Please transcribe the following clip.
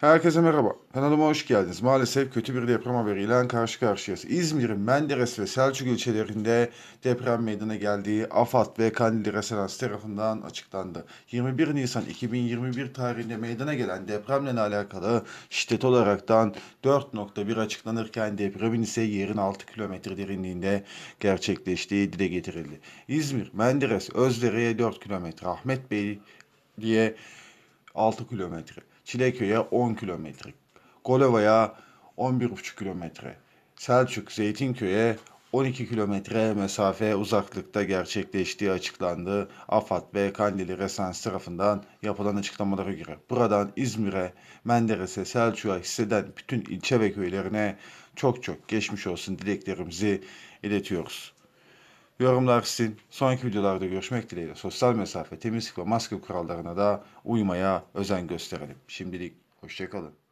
Herkese merhaba. Kanalıma hoş geldiniz. Maalesef kötü bir deprem haberiyle karşı karşıyayız. İzmir'in Menderes ve Selçuk ilçelerinde deprem meydana geldiği AFAD ve Kandil Resonans tarafından açıklandı. 21 Nisan 2021 tarihinde meydana gelen depremle alakalı şiddet olaraktan 4.1 açıklanırken depremin ise yerin 6 kilometre derinliğinde gerçekleştiği dile getirildi. İzmir, Menderes, Özdere'ye 4 kilometre, Ahmet Bey diye 6 kilometre. Çileköy'e 10 kilometre. Golova'ya 11,5 kilometre. Selçuk, Zeytinköy'e 12 kilometre mesafe uzaklıkta gerçekleştiği açıklandı. AFAD ve Kandili Resans tarafından yapılan açıklamalara göre. Buradan İzmir'e, Menderes'e, Selçuk'a hisseden bütün ilçe ve köylerine çok çok geçmiş olsun dileklerimizi iletiyoruz. Yorumlar sizin. Sonraki videolarda görüşmek dileğiyle sosyal mesafe, temizlik ve maske kurallarına da uymaya özen gösterelim. Şimdilik hoşçakalın.